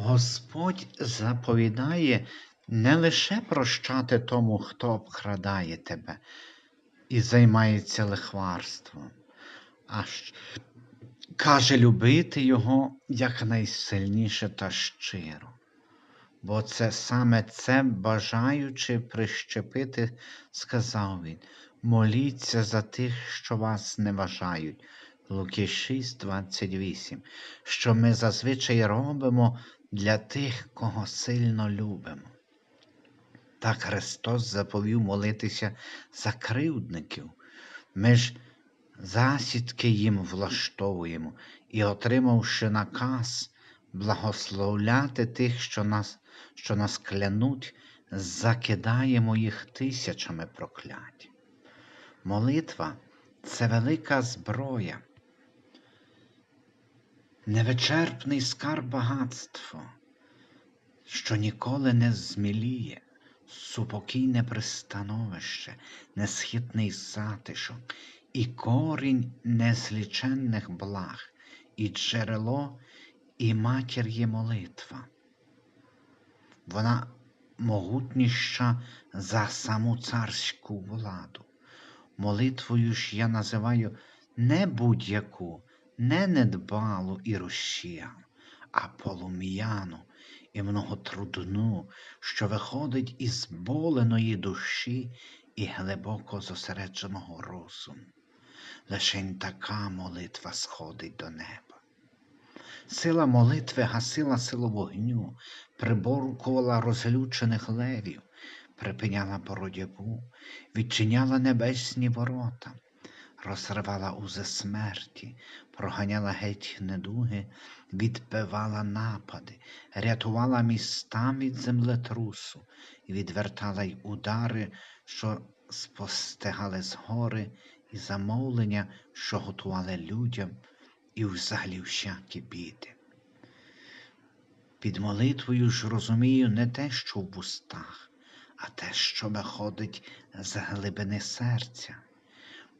Господь заповідає не лише прощати тому, хто обкрадає тебе і займається лихварством, а каже любити його якнайсильніше та щиро. Бо це саме це бажаючи прищепити, сказав він, моліться за тих, що вас не вважають. Луки 6, 28, що ми зазвичай робимо для тих, кого сильно любимо. Так Христос заповів молитися за кривдників. Ми ж засідки їм влаштовуємо і, отримавши наказ благословляти тих, що нас, що нас клянуть, закидаємо їх тисячами проклять. Молитва це велика зброя, невичерпний скарб багатство, що ніколи не зміліє, супокійне пристановище, несхитний затишок, і корінь незліченних благ, і джерело, і матір молитва. Вона могутніша за саму царську владу. Молитвою ж я називаю не будь-яку, не недбалу і розчіяну, а полум'яну і многотрудну, що виходить із боленої душі і глибоко зосередженого розуму. Лишень така молитва сходить до неба. Сила молитви гасила силу вогню, приборкувала розлючених левів, припиняла боротьбу, відчиняла небесні ворота, розривала узи смерті, проганяла геть недуги, відбивала напади, рятувала міста від землетрусу і відвертала й удари, що спостигали згори, і замовлення, що готували людям, і взагалі всякі біди. Під молитвою ж розумію не те, що в устах, а те, що виходить з глибини серця.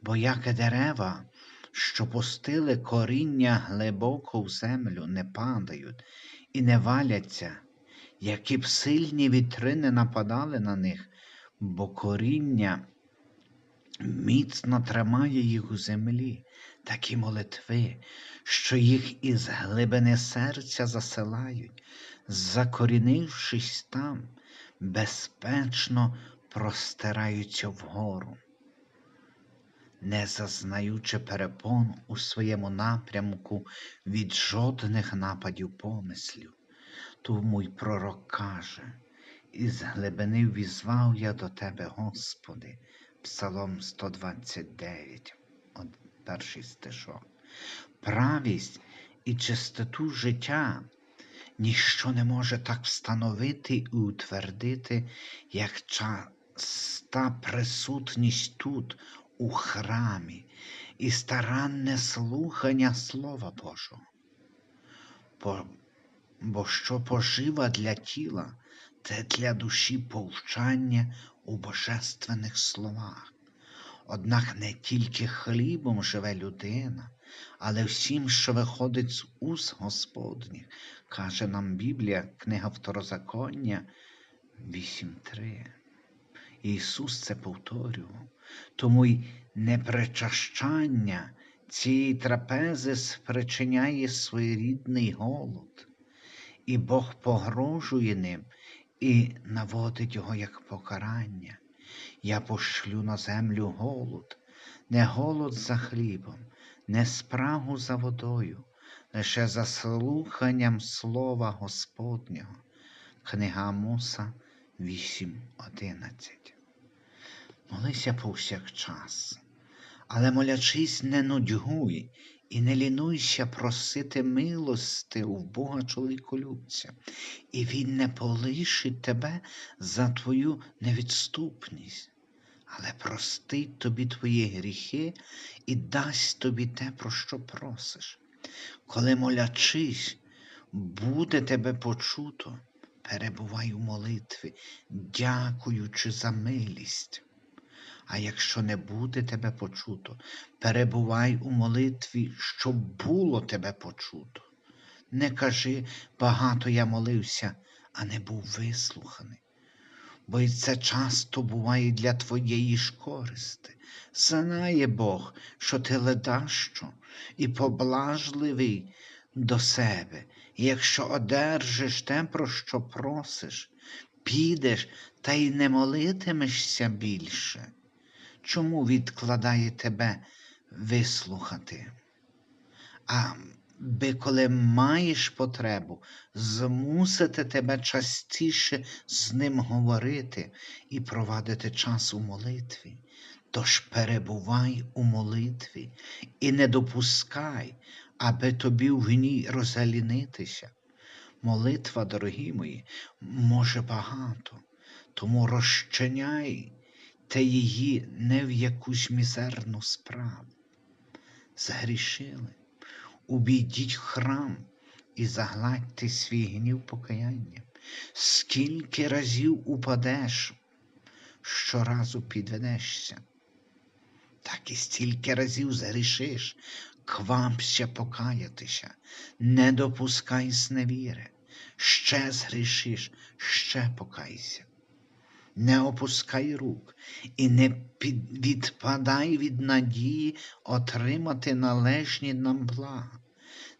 Бо як дерева, що пустили коріння глибоко в землю, не падають і не валяться, які б сильні вітри не нападали на них, бо коріння міцно тримає їх у землі, такі молитви, що їх із глибини серця засилають, закорінившись там, безпечно простираються вгору, не зазнаючи перепон у своєму напрямку від жодних нападів помислів. Тому й пророк каже, із глибини візвав я до тебе, Господи, Псалом 129, перший стишок. Правість і чистоту життя ніщо не може так встановити і утвердити, як часта присутність тут, у храмі, і старанне слухання Слова Божого. Бо, бо що пожива для тіла, те для душі повчання у божественних словах. Однак не тільки хлібом живе людина, але всім, що виходить з уст Господніх, каже нам Біблія, книга Второзаконня 8.3. Ісус це повторював, тому й непричащання цієї трапези спричиняє своєрідний голод, і Бог погрожує ним і наводить його як покарання. Я пошлю на землю голод, не голод за хлібом, не спрагу за водою, лише за слуханням слова Господнього. Книга Амоса 8.11. Молися повсякчас, але молячись, не нудьгуй і не лінуйся просити милости у Бога чоловіколюбця, і Він не полишить тебе за твою невідступність, але простить тобі твої гріхи і дасть тобі те, про що просиш. Коли молячись, буде тебе почуто, перебувай у молитві, дякуючи за милість. А якщо не буде тебе почуто, перебувай у молитві, щоб було тебе почуто. Не кажи, багато я молився, а не був вислуханий. Бо й це часто буває для твоєї ж користи. Знає Бог, що ти ледащо і поблажливий до себе, і якщо одержиш те, про що просиш, підеш та й не молитимешся більше. Чому відкладає тебе вислухати? А би коли маєш потребу, змусити тебе частіше з ним говорити і провадити час у молитві. Тож перебувай у молитві і не допускай, аби тобі в ній розгалінитися. Молитва, дорогі мої, може багато, тому розчиняй те її не в якусь мізерну справу. Згрішили, убійдіть храм і загладьте свій гнів покаянням. Скільки разів упадеш, щоразу підведешся, так і стільки разів згрішиш, квапся покаятися, не допускай зневіри, ще згрішиш, ще покайся. Не опускай рук і не відпадай від надії отримати належні нам блага.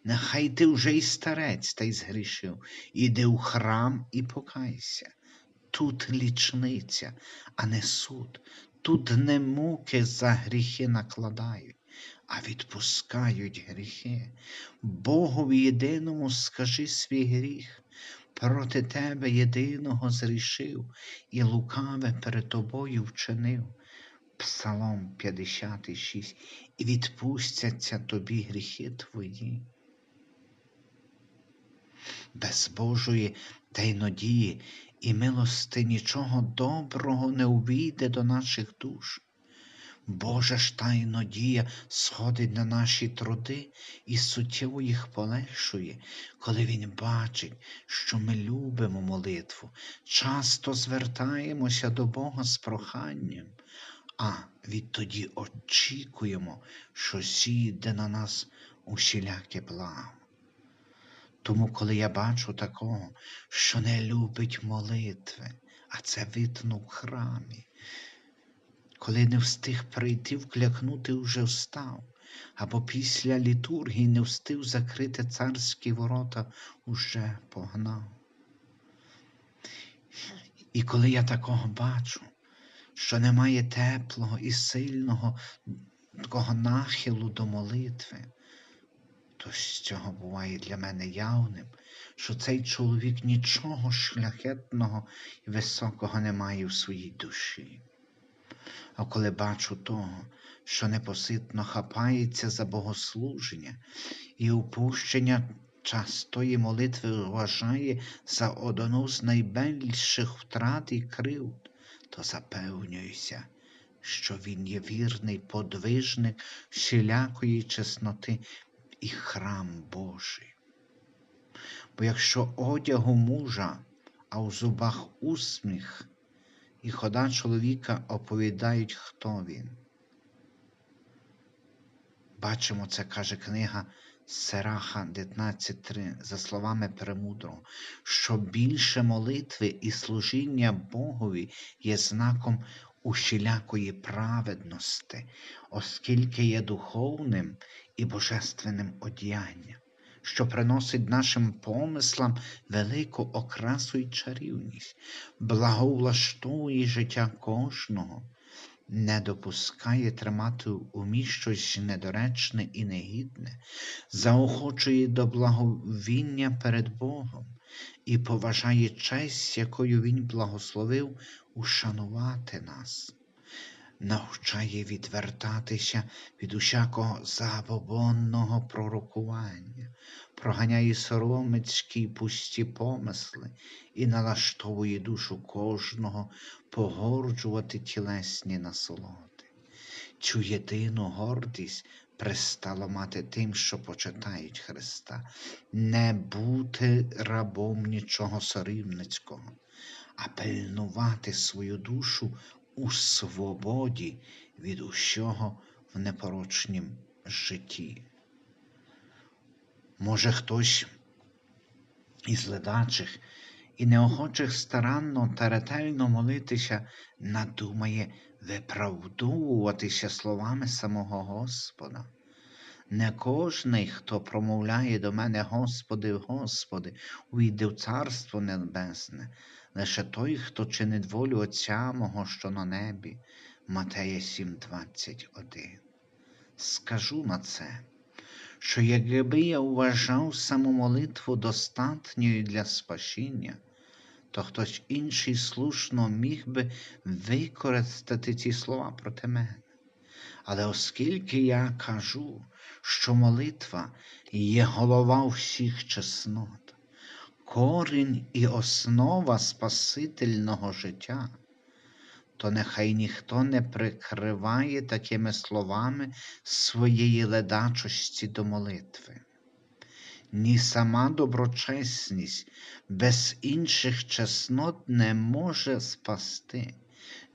Нехай ти вже й старець та й згрішив, іди у храм і покайся. Тут лічниця, а не суд, тут не муки за гріхи накладають, а відпускають гріхи. Богові єдиному скажи свій гріх. Проти тебе єдиного зрішив і лукаве перед тобою вчинив. Псалом 56, і відпустяться тобі гріхи твої. Без Божої тайнодії і милости нічого доброго не увійде до наших душ. Божа ж тайнодія сходить на наші труди і суттєво їх полегшує, коли Він бачить, що ми любимо молитву, часто звертаємося до Бога з проханням, а відтоді очікуємо, що сійде на нас усіляке благо. Тому, коли я бачу такого, що не любить молитви, а це видно в храмі, коли не встиг прийти, вклякнути уже встав, або після літургії не встиг закрити царські ворота, уже погнав. І коли я такого бачу, що немає теплого і сильного такого нахилу до молитви, то з цього буває для мене явним, що цей чоловік нічого шляхетного і високого не має в своїй душі. А коли бачу того, що непоситно хапається за богослуження і упущення частої молитви вважає за одну з найбільших втрат і кривд, то запевнююся, що він є вірний подвижник всілякої чесноти і храм Божий. Бо якщо одягу мужа, а у зубах усміх, і хода чоловіка оповідають, хто він. Бачимо, це каже книга Сераха 19.3, за словами Премудрого, що більше молитви і служіння Богові є знаком усілякої праведності, оскільки є духовним і божественним одіянням, що приносить нашим помислам велику окрасу і чарівність, благовлаштовує життя кожного, не допускає тримати у умі щось недоречне і негідне, заохочує до благовіння перед Богом і поважає честь, якою Він благословив ушанувати нас навчає відвертатися від усякого забобонного пророкування, проганяє соромицькі пусті помисли і налаштовує душу кожного погорджувати тілесні насолоди. Цю єдину гордість пристало мати тим, що почитають Христа, не бути рабом нічого сорівницького, а пильнувати свою душу у свободі від усього в непорочнім житті. Може, хтось із ледачих і неохочих старанно та ретельно молитися, надумає виправдовуватися словами самого Господа. Не кожний, хто промовляє до мене Господи, Господи, увійде в Царство Небесне, лише той, хто чинить волю Отця мого, що на небі. Матея 7:21. Скажу на це, що якби я вважав саму молитву достатньою для спасіння, то хтось інший слушно міг би використати ці слова проти мене. Але оскільки я кажу, що молитва є голова всіх чеснот, корінь і основа Спасительного життя, то нехай ніхто не прикриває такими словами своєї ледачості до молитви. Ні сама доброчесність без інших чеснот не може спасти,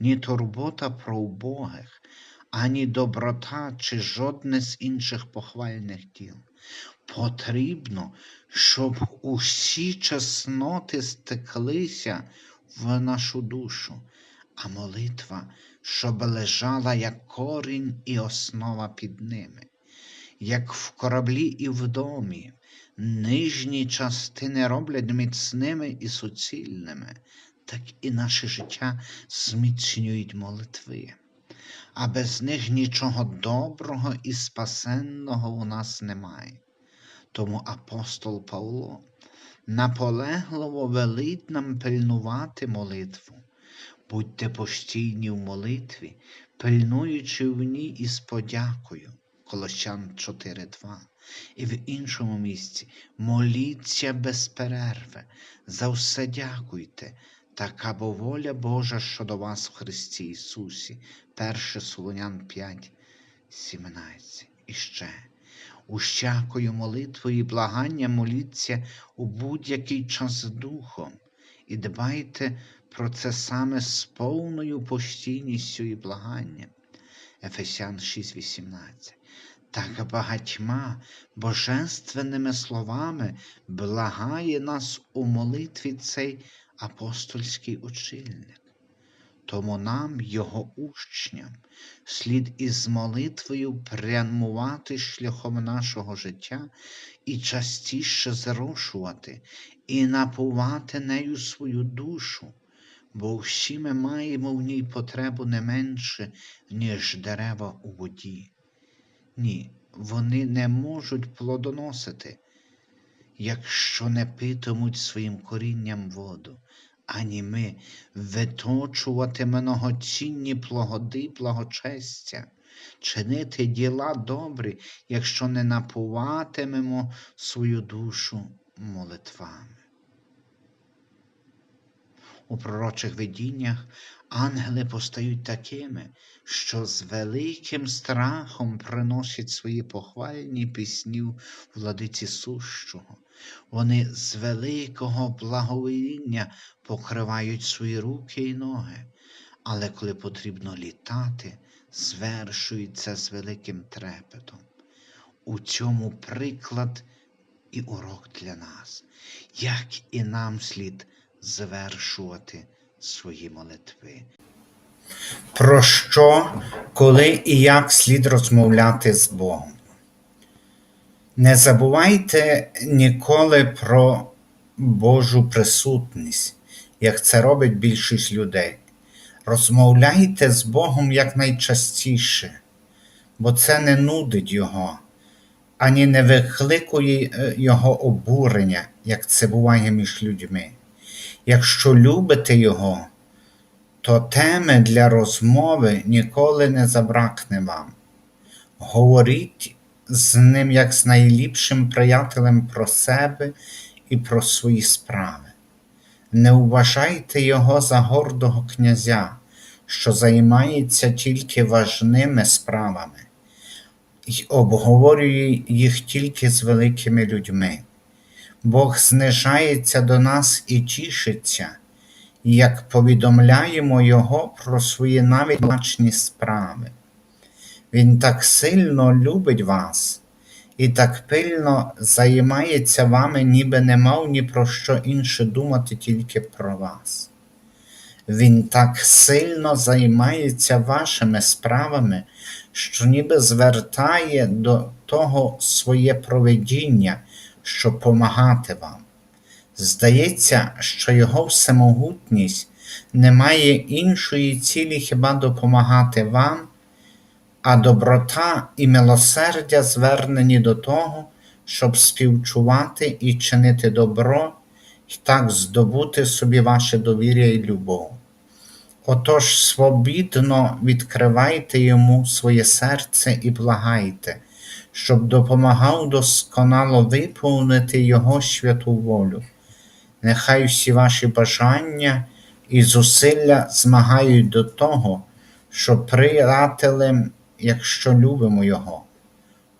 ні турбота про убогих, ані доброта чи жодне з інших похвальних діл. Потрібно, щоб усі чесноти стеклися в нашу душу, а молитва, щоб лежала як корінь і основа під ними, як в кораблі і в домі. Нижні частини роблять міцними і суцільними, так і наше життя зміцнюють молитви а без них нічого доброго і спасенного у нас немає. Тому апостол Павло наполегливо велить нам пильнувати молитву. Будьте постійні в молитві, пильнуючи в ній із подякою. Колощан 4.2. І в іншому місці моліться без перерви, за все дякуйте, така бо воля Божа щодо вас в Христі Ісусі. 1 Солонян 5, 17. І ще. Ущакою молитвою і благання моліться у будь-який час духом, і дбайте про це саме з повною постійністю і благанням. Ефесян 6,18. Так багатьма божественними словами благає нас у молитві цей апостольський очільник. Тому нам, його учням, слід із молитвою прямувати шляхом нашого життя і частіше зрошувати і напувати нею свою душу, бо всі ми маємо в ній потребу не менше, ніж дерева у воді. Ні, вони не можуть плодоносити, якщо не питимуть своїм корінням воду ані ми виточувати многоцінні плогоди благочестя, чинити діла добрі, якщо не напуватимемо свою душу молитвами. У пророчих видіннях ангели постають такими, що з великим страхом приносять свої похвальні пісні владиці сущого. Вони з великого благовоління покривають свої руки і ноги, але коли потрібно літати, звершують це з великим трепетом. У цьому приклад і урок для нас, як і нам слід звершувати свої молитви. Про що, коли і як слід розмовляти з Богом? Не забувайте ніколи про Божу присутність, як це робить більшість людей. Розмовляйте з Богом якнайчастіше, бо це не нудить Його, ані не викликує е, Його обурення, як це буває між людьми. Якщо любите Його, то теми для розмови ніколи не забракне вам. Говоріть з ним як з найліпшим приятелем про себе і про свої справи. Не вважайте його за гордого князя, що займається тільки важними справами і обговорює їх тільки з великими людьми. Бог знижається до нас і тішиться, як повідомляємо Його про свої навіть значні справи. Він так сильно любить вас і так пильно займається вами, ніби не мав ні про що інше думати тільки про вас. Він так сильно займається вашими справами, що ніби звертає до того своє провидіння, щоб помагати вам. Здається, що його всемогутність не має іншої цілі хіба допомагати вам, а доброта і милосердя звернені до того, щоб співчувати і чинити добро, і так здобути собі ваше довір'я і любов. Отож свобідно відкривайте йому своє серце і благайте, щоб допомагав досконало виповнити Його святу волю. Нехай всі ваші бажання і зусилля змагають до того, що приятелем, якщо любимо Його.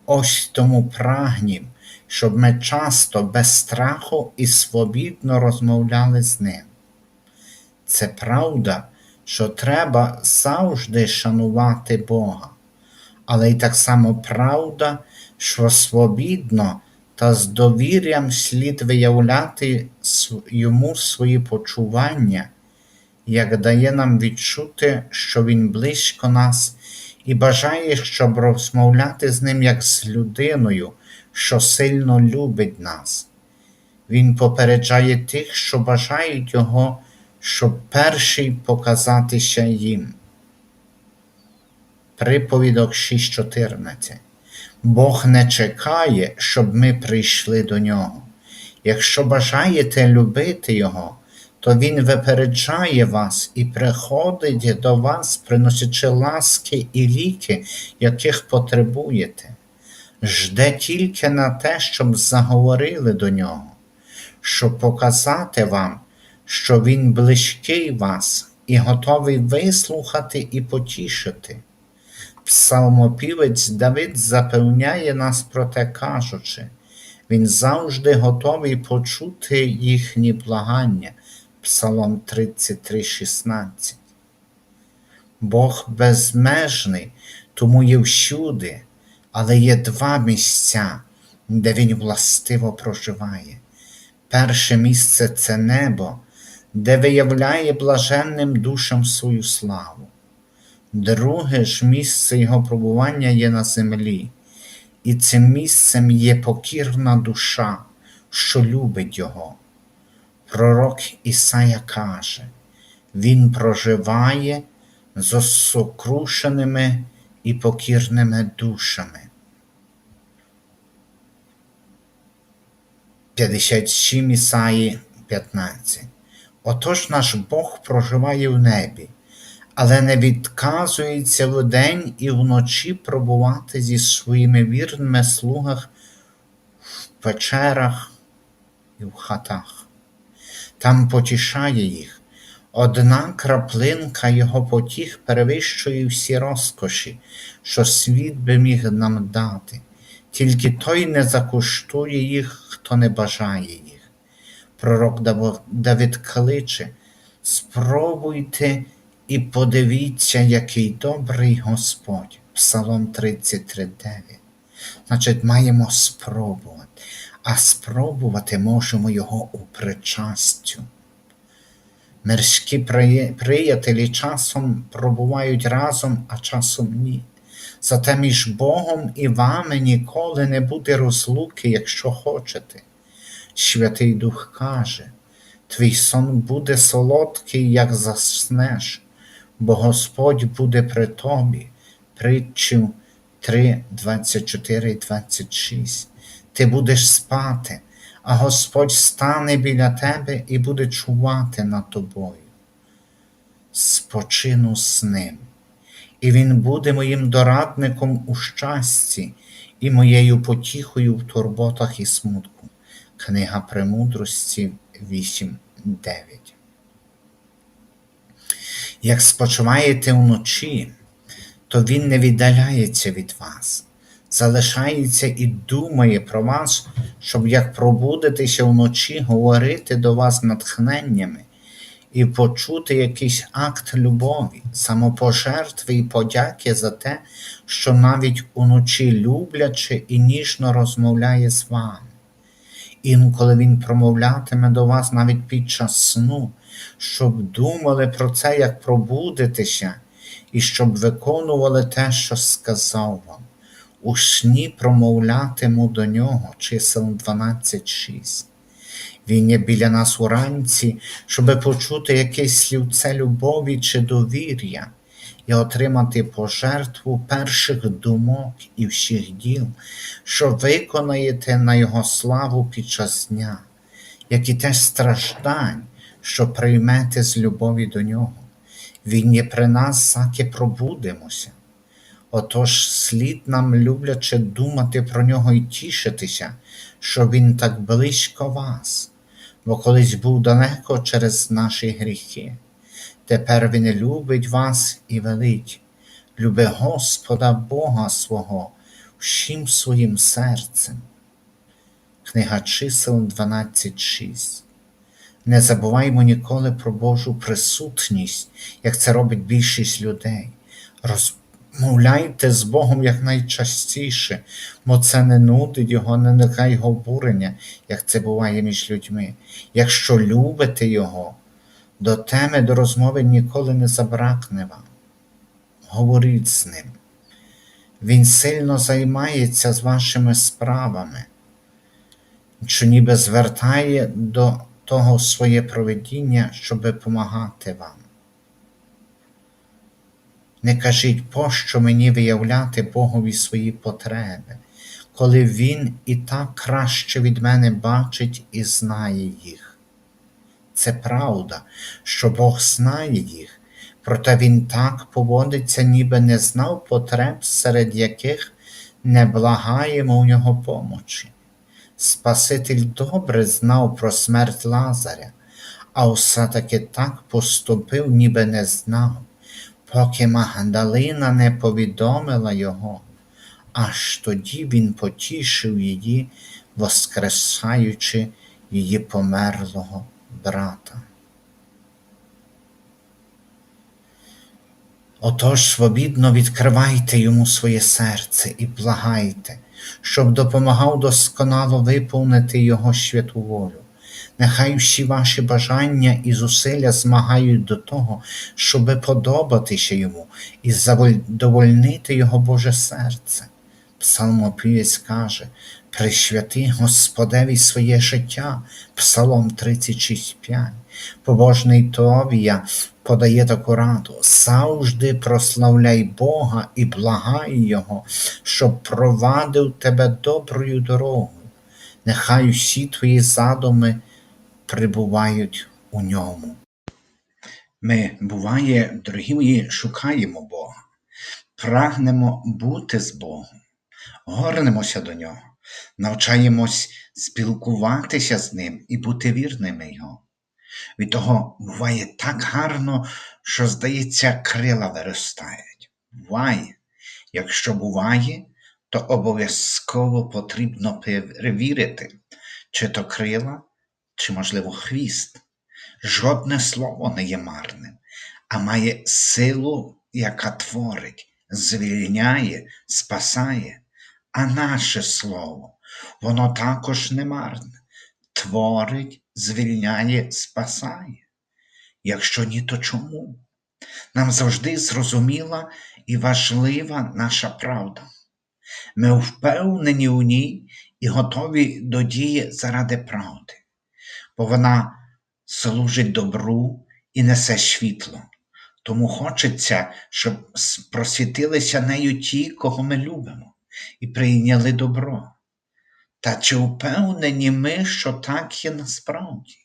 Ось тому прагнім, щоб ми часто без страху і свобідно розмовляли з ним. Це правда, що треба завжди шанувати Бога, але й так само правда, що свобідно та з довір'ям слід виявляти йому свої почування, як дає нам відчути, що Він близько нас і бажає, щоб розмовляти з ним як з людиною, що сильно любить нас. Він попереджає тих, що бажають Його, щоб перший показатися їм. Приповідок 6.14 Бог не чекає, щоб ми прийшли до нього. Якщо бажаєте любити Його, то Він випереджає вас і приходить до вас, приносячи ласки і ліки, яких потребуєте. Жде тільки на те, щоб заговорили до нього, щоб показати вам, що Він близький вас і готовий вислухати і потішити. Псалмопівець Давид запевняє нас про те, кажучи, він завжди готовий почути їхні благання. Псалом 33,16. Бог безмежний, тому є всюди, але є два місця, де Він властиво проживає. Перше місце це небо, де виявляє блаженним душам свою славу. Друге ж місце Його пробування є на землі, і цим місцем є покірна душа, що любить Його. Пророк Ісая каже, Він проживає з сокрушеними і покірними душами. 57 Ісаї 15. Отож наш Бог проживає в небі, але не відказується вдень і вночі пробувати зі своїми вірними слугах в печерах і в хатах. Там потішає їх. Одна краплинка його потіх перевищує всі розкоші, що світ би міг нам дати, тільки той не закуштує їх, хто не бажає їх. Пророк Давид кличе, спробуйте і подивіться, який добрий Господь. Псалом 33,9. Значить, маємо спробувати, а спробувати можемо його у причастю. Мирські приятелі часом пробувають разом, а часом ні. Зате між Богом і вами ніколи не буде розлуки, якщо хочете. Святий Дух каже, твій сон буде солодкий, як заснеш, бо Господь буде при тобі, притчу 3, 24 26. Ти будеш спати, а Господь стане біля тебе і буде чувати над тобою. Спочину з ним, і Він буде моїм дорадником у щасті і моєю потіхою в турботах і смутку. Книга Премудрості 8, 9. Як спочиваєте вночі, то Він не віддаляється від вас залишається і думає про вас, щоб як пробудетеся вночі говорити до вас натхненнями і почути якийсь акт любові, самопожертви і подяки за те, що навіть уночі любляче і ніжно розмовляє з вами. Інколи він промовлятиме до вас навіть під час сну, щоб думали про це, як пробудетеся, і щоб виконували те, що сказав вам. У сні промовлятиму до нього, чисел 12.6. Він є біля нас уранці, щоби почути якесь слівце любові чи довір'я і отримати пожертву перших думок і всіх діл, що виконаєте на Його славу під час дня, як і теж страждань, що приймете з любові до Нього. Він є при нас, заки пробудемося. Отож слід нам любляче думати про нього і тішитися, що він так близько вас, бо колись був далеко через наші гріхи. Тепер він любить вас і велить, люби Господа Бога свого всім своїм серцем. Книга чисел 12.6 Не забуваймо ніколи про Божу присутність, як це робить більшість людей. Розмовляйте з Богом якнайчастіше, бо це не нудить його, не нехай його обурення, як це буває між людьми. Якщо любите Його, до теми до розмови ніколи не забракне вам. Говоріть з ним. Він сильно займається з вашими справами, що ніби звертає до того своє проведіння, щоб допомагати вам. Не кажіть, пощо мені виявляти Богові свої потреби, коли Він і так краще від мене бачить і знає їх. Це правда, що Бог знає їх, проте Він так поводиться, ніби не знав потреб, серед яких не благаємо у нього помочі. Спаситель добре знав про смерть Лазаря, а все-таки так поступив, ніби не знав, поки Магдалина не повідомила його, аж тоді він потішив її, воскресаючи її померлого брата. Отож свобідно відкривайте йому своє серце і благайте, щоб допомагав досконало виповнити Його святу волю. Нехай всі ваші бажання і зусилля змагають до того, щоби подобатися йому і задовольнити Його Боже серце. Псалмопівець каже, присвяти Господеві своє життя, Псалом 36.5. Побожний Товія подає таку раду, завжди прославляй Бога і благай Його, щоб провадив тебе доброю дорогою. Нехай усі твої задуми прибувають у ньому. Ми, буває, дорогі мої, шукаємо Бога, прагнемо бути з Богом, горнемося до Нього, навчаємось спілкуватися з Ним і бути вірними Його. Від того буває так гарно, що, здається, крила виростають. Буває, якщо буває, то обов'язково потрібно перевірити, чи то крила, чи, можливо, хвіст. Жодне слово не є марним, а має силу, яка творить, звільняє, спасає. А наше слово, воно також не марне, творить, звільняє, спасає. Якщо ні, то чому? Нам завжди зрозуміла і важлива наша правда. Ми впевнені у ній і готові до дії заради правди, бо вона служить добру і несе світло. Тому хочеться, щоб просвітилися нею ті, кого ми любимо, і прийняли добро. Та чи впевнені ми, що так є насправді?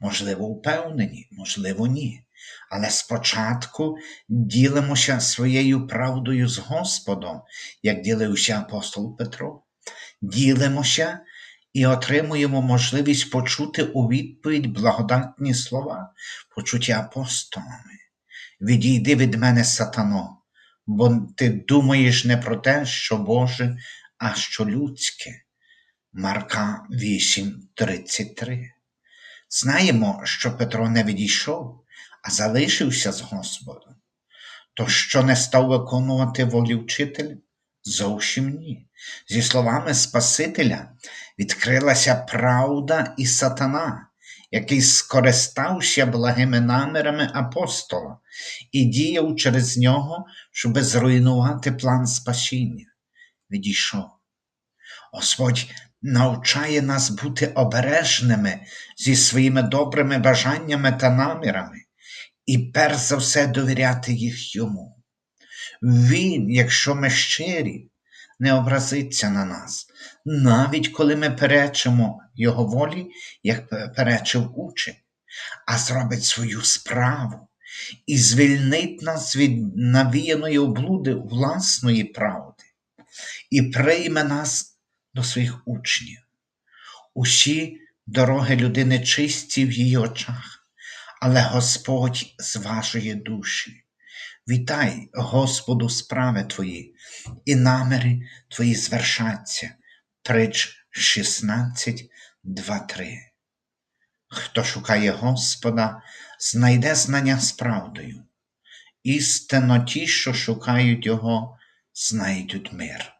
Можливо, впевнені, можливо, ні. Але спочатку ділимося своєю правдою з Господом, як ділився апостол Петро. Ділимося і отримуємо можливість почути у відповідь благодатні слова, почуті апостолами. Відійди від мене, сатано, бо ти думаєш не про те, що Боже, а що людське. Марка 8:33. Знаємо, що Петро не відійшов, а залишився з Господом. То що не став виконувати волі вчителя? Зовсім ні. Зі словами Спасителя відкрилася правда і сатана, який скористався благими намірами апостола і діяв через нього, щоб зруйнувати план спасіння. Відійшов. Господь навчає нас бути обережними зі своїми добрими бажаннями та намірами і перш за все довіряти їх йому. Він, якщо ми щирі, не образиться на нас, навіть коли ми перечимо Його волі, як перечив учень, а зробить свою справу і звільнить нас від навіяної облуди власної правди і прийме нас до своїх учнів. Усі дороги людини чисті в її очах, але Господь зважує душі. Вітай, Господу, справи твої, і наміри твої звершаться. Притч 16, 2, 3. Хто шукає Господа, знайде знання з правдою. Істинно ті, що шукають Його, знайдуть мир.